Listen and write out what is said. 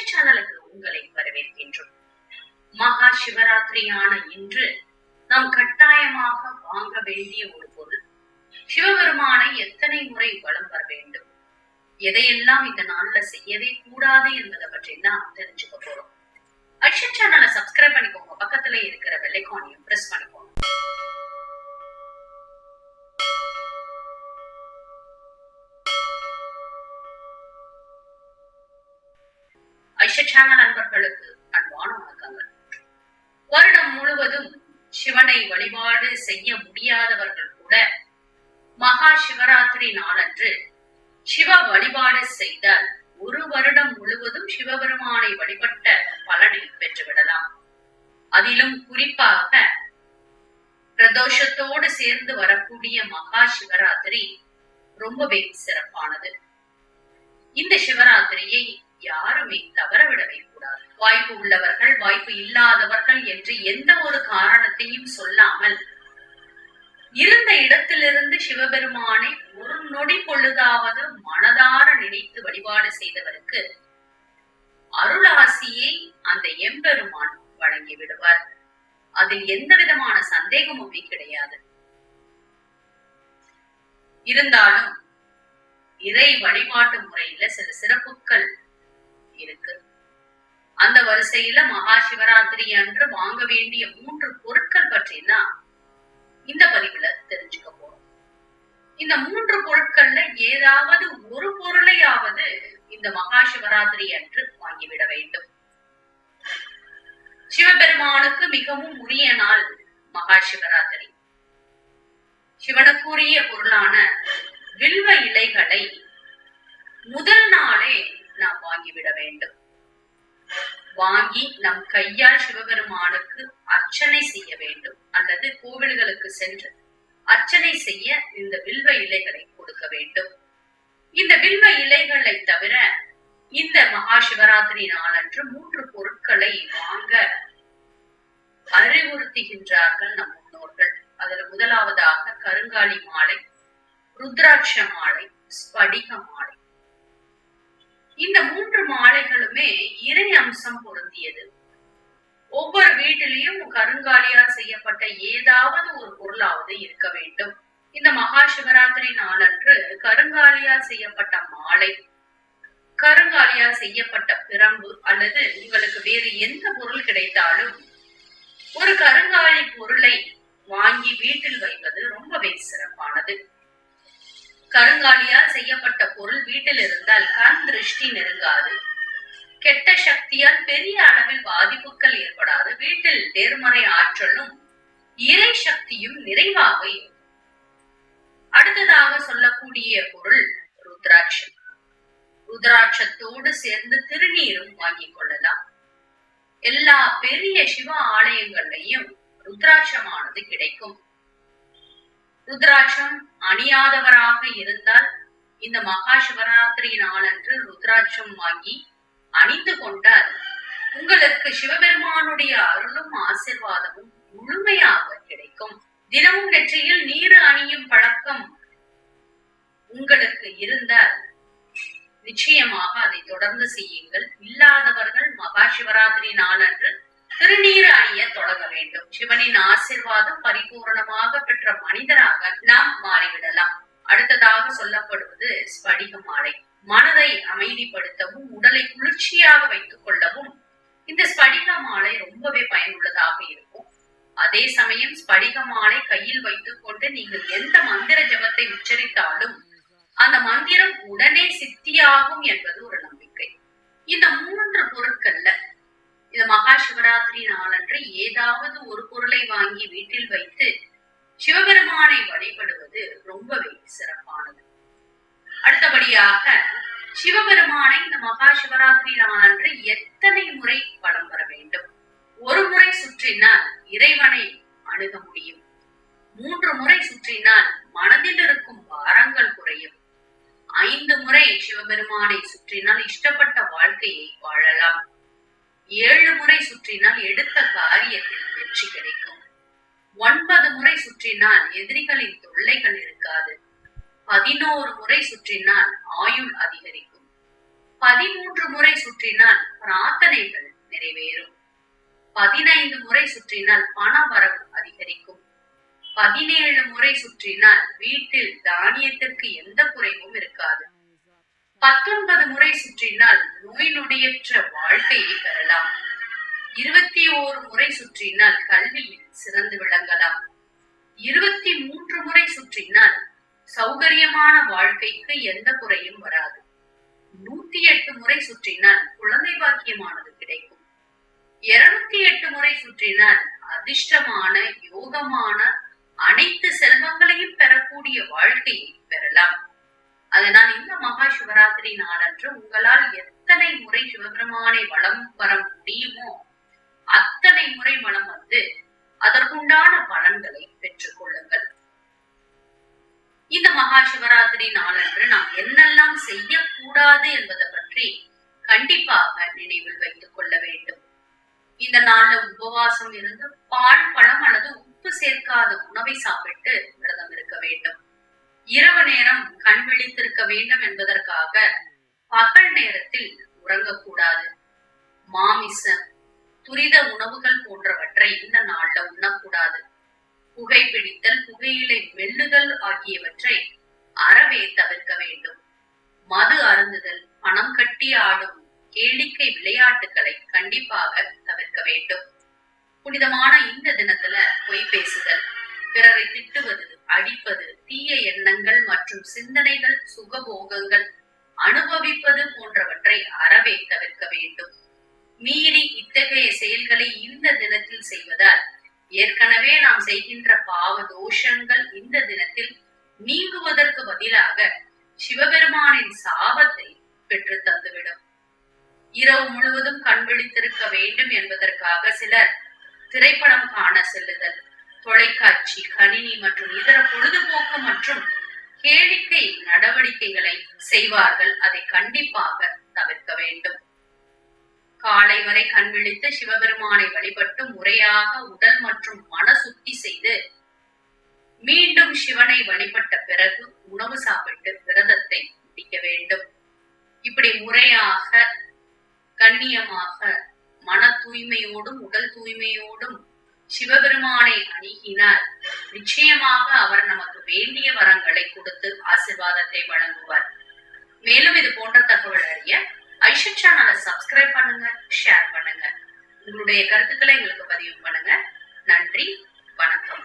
சேனலுக்கு உங்களை வரவேற்கின்றோம். மகா சிவராத்திரியான இன்று நாம் கட்டாயமாக வாங்க வேண்டிய ஒரு பொருள் சிவபெருமானை எத்தனை முறை வலம் வர வேண்டும்? எதையெல்லாம் இந்த நாள்ல செய்யவே கூடாது என்பதை பற்றி தான் தெரிஞ்சுக்க போறோம். ஐஷ சேனலை சப்ஸ்கிரைப் பண்ணிக்கோங்க. பக்கத்துல இருக்கிற வெள்ளைக்கானையும் பிரஸ் பண்ணிக்கோங்க. ஐஷ சேனல் நண்பர்களுக்கு அன்பான வணக்கங்கள். வருடம் முழுவதும் சிவனை வழிபாடு செய்ய முடியாதவர்கள் கூட மகா சிவராத்திரி நாளன்று சிவ வழிபாடு செய்தால் ஒரு வருடம் முழுவதும் சிவபெருமானை வழிபட்ட பலனை பெற்றுவிடலாம். அதிலும் குறிப்பாக பிரதோஷத்தோடு சேர்ந்து வரக்கூடிய மகா சிவராத்திரி ரொம்பவே சிறப்பானது. இந்த சிவராத்திரியை யாருமே தவறவிடவே கூடாது. வாய்ப்பு உள்ளவர்கள் வாய்ப்பு இல்லாதவர்கள் என்று எந்த ஒரு காரணத்தையும் சொல்லாமல் இருந்த இடத்திலிருந்து சிவபெருமானை ஒரு நொடி பொழுதாவது மனதார நினைத்து வழிபாடு செய்தவருக்கு அருளாசியை அந்த எம்பெருமான் வழங்கி விடுவார். அதில் எந்த விதமான சந்தேகமுமே கிடையாது. இருந்தாலும் இறை வழிபாட்டு முறையில சில சிறப்பு அந்த வரிசையில மகா சிவராத்திரி அன்று வாங்க வேண்டிய மூன்று பொருட்கள் பற்றி தான் இந்த பதிவுல தெரிஞ்சுக்க போறோம். இந்த மூன்று பொருட்கள்ல ஏதாவது ஒரு பொருளையாவது இந்த மகா சிவராத்திரி அன்று வாங்கிவிட வேண்டும். சிவபெருமானுக்கு மிகவும் உரிய நாள் மகா சிவராத்திரி சிவனுக்குரிய பொருளான வில்வ இலைகளை முதல் நாளே நாம் வாங்கிவிட வேண்டும். வாங்கி நம் கையால் சிவபெருமானுக்கு அர்ச்சனை செய்ய வேண்டும். அல்லது கோவில்களுக்கு சென்று அர்ச்சனை செய்ய இந்த வில்வ இலைகளை கொடுக்க வேண்டும். இந்த வில்வ இலைகளை தவிர இந்த மகா சிவராத்திரி நாளன்று மூன்று பொருட்களை வாங்க அறிவுறுத்துகின்றார்கள் நம் முன்னோர்கள். அதுல முதலாவதாக கருங்காலி மாலை ருத்ராட்ச மாலை ஸ்படிக மாலை இந்த மூன்று மாலைகளுமே இறை அம்சம் பொருந்தியது. ஒவ்வொரு வீட்டிலையும் கருங்காலியால் செய்யப்பட்ட ஏதாவது ஒரு பொருளாவது இருக்க வேண்டும். இந்த மகா சிவராத்திரி நாளன்று கருங்காலியால் செய்யப்பட்ட மாலை கருங்காலியால் செய்யப்பட்ட பிரம்பு அல்லது உங்களுக்கு வேறு எந்த பொருள் கிடைத்தாலும் ஒரு கருங்காலி பொருளை வாங்கி வீட்டில் வைப்பது ரொம்பவே சிறப்பானது. கருங்காலியால் செய்யப்பட்ட பொருள் வீட்டில் இருந்தால் திருஷ்டி நெருங்காது. கெட்ட சக்தியால் பெரிய அளவில் பாதிப்புகள் ஏற்படாது. வீட்டில் நேர்மறை ஆற்றலும் இறை சக்தியும் நிறைவாக இருக்கும். அடுத்ததாக சொல்லக்கூடிய பொருள் ருத்ராட்சம். ருத்ராட்சத்தோடு சேர்ந்து திருநீரும் வாங்கிக் கொள்ளலாம். எல்லா பெரிய சிவ ஆலயங்கள்லையும் ருத்ராட்சமானது கிடைக்கும். ருத்ராட்சம் அணியாதவராக இருந்தால் இந்த மகா சிவராத்திரி நாளன்று ருத்ராட்சம் வாங்கி அணிந்து கொண்டால் உங்களுக்கு சிவபெருமானுடைய அருளும் ஆசிர்வாதமும் முழுமையாக கிடைக்கும். தினமும் நெற்றியில் நீர் அணியும் பழக்கம் உங்களுக்கு இருந்தால் நிச்சயமாக அதை தொடர்ந்து செய்யுங்கள். இல்லாதவர்கள் மகா சிவராத்திரி நாளன்று திருநீர் அணிய தொடங்க வேண்டும். சிவனின் ஆசிர்வாதம் பரிபூரணமாக பெற்ற மனிதராக நாம் மாறிவிடலாம். அடுத்ததாக சொல்லப்படுவது ஸ்படிக மாலை. மனதை அமைதிப்படுத்தவும் உடலை குளிர்ச்சியாக வைத்துக் கொள்ளவும் இந்த ஸ்படிக மாலை ரொம்பவே பயனுள்ளதாக இருக்கும். அதே சமயம் ஸ்படிக மாலை கையில் வைத்துக் கொண்டு நீங்கள் எந்த மந்திர ஜபத்தை உச்சரித்தாலும் அந்த மந்திரம் உடனே சித்தியாகும் என்பது ஒரு நம்பிக்கை. இந்த மூன்று பொருட்கள்ல இந்த மகா சிவராத்திரி நாளன்று ஏதாவது ஒரு பொருளை வாங்கி வீட்டில் வைத்து சிவபெருமானை வழிபடுவது ரொம்பவே சிறப்பானது. அடுத்தபடியாக சிவபெருமானை இந்த மகா சிவராத்திரி நாளன்று எத்தனை முறை வலம் வர வேண்டும்? ஒரு முறை சுற்றினால் இறைவனை அணுக முடியும். மூன்று முறை சுற்றினால் மனதில் இருக்கும் பாரங்கள் குறையும். ஐந்து முறை சிவபெருமானை சுற்றினால் இஷ்டப்பட்ட வாழ்க்கையை வாழலாம். ஏழு முறை சுற்றினால் எடுத்த காரியத்தில் வெற்றி கிடைக்கும். ஒன்பது முறை சுற்றினால் எதிரிகளின் தொல்லைகள் இருக்காது. பதினோரு முறை சுற்றினால் ஆயுள் அதிகரிக்கும். பதிமூன்று முறை சுற்றினால் பிரார்த்தனைகள் நிறைவேறும். பதினைந்து முறை சுற்றினால் பண வரவு அதிகரிக்கும். பதினேழு முறை சுற்றினால் வீட்டில் தானியத்திற்கு எந்த குறைவும் இருக்காது. பத்தொன்பது முறை சுற்றினால் நோய் நொடியற்ற வாழ்க்கையை பெறலாம் இருபத்தி ஓரு முறை சுற்றினால் கல்வியில் சிறந்து விளங்கலாம். இருபத்தி மூன்று முறை சுற்றினால் சௌகரியமான வாழ்க்கைக்கு எந்த குறையும் வராது. நூத்தி எட்டு முறை சுற்றினால் குழந்தை பாக்கியமானது கிடைக்கும். இருநூத்தி எட்டு முறை சுற்றினால் அதிர்ஷ்டமான யோகமான அனைத்து செல்வங்களையும் பெறக்கூடிய வாழ்க்கையை பெறலாம். அதனால் இந்த மகா சிவராத்திரி நாளன்று உங்களால் எத்தனை முறை சிவபெருமானை வளம் வர முடியுமோ அத்தனை முறை வளம் வந்து அதற்குண்டான பலன்களை பெற்றுக் கொள்ளுங்கள். இந்த மகா சிவராத்திரி நாளன்று நாம் என்னெல்லாம் செய்யக்கூடாது என்பதை பற்றி கண்டிப்பாக நினைவில் வைத்துக் கொள்ள வேண்டும். இந்த நாள்ல உபவாசம் இருந்து பால் பழம் அல்லது உப்பு சேர்க்காத உணவை சாப்பிட்டு விரதம் இருக்க வேண்டும். இரவு நேரம் கண் விழித்திருக்க வேண்டும் என்பதற்காக பகல் நேரத்தில் உறங்கக்கூடாது. மாமிசம் துரித உணவுகள் போன்றவற்றை இந்த நாள்ல உண்ணக்கூடாது. புகைப்பிடித்தல் புகையிலை மெல்லுதல் ஆகியவற்றை அறவே தவிர்க்க வேண்டும். மது அருந்துதல் பணம் கட்டி ஆடும் கேளிக்கை விளையாட்டுகளை கண்டிப்பாக தவிர்க்க வேண்டும். புனிதமான இந்த தினத்துல பொய் பேசுதல் பிறரை திட்டுவது அடிப்பது தீய எண்ணங்கள் மற்றும் சிந்தனைகள் சுகபோகங்கள் அனுபவிப்பது போன்றவற்றை அறவே தவிர்க்க வேண்டும். மீறி இத்தகைய செயல்களை இந்த தினத்தில் செய்வதால் ஏற்கனவே நாம் செய்கின்ற பாவ தோஷங்கள் இந்த தினத்தில் நீங்குவதற்கு பதிலாக சிவபெருமானின் சாபத்தை பெற்று தந்துவிடும். இரவு முழுவதும் கண் விழித்திருக்க வேண்டும் என்பதற்காக சிலர் திரைப்படம் காண செல்லுதல் தொலைக்காட்சி கணினி மற்றும் இதர பொழுதுபோக்கு மற்றும் கேளிக்கை நடவடிக்கைகளை செய்வார்கள். அதை கண்டிப்பாக தவிர்க்க வேண்டும். காலை வரை கண் விழித்து சிவபெருமானை வழிபட்டு முறையாக உடல் மற்றும் மன சுத்தி செய்து மீண்டும் சிவனை வழிபட்ட பிறகு உணவு சாப்பிட்டு விரதத்தை முடிக்க வேண்டும். இப்படி முறையாக கண்ணியமாக மன தூய்மையோடும் உடல் தூய்மையோடும் சிவபெருமானை அணுகினார் நிச்சயமாக அவர் நமக்கு வேண்டிய வரங்களை கொடுத்து ஆசிர்வாதத்தை வழங்குவார். மேலும் இது போன்ற தகவல் அறிய ஐஷன் சேனலை சப்ஸ்கிரைப் பண்ணுங்க ஷேர் பண்ணுங்க. உங்களுடைய கருத்துக்களை எங்களுக்கு பதிவு பண்ணுங்க. நன்றி வணக்கம்.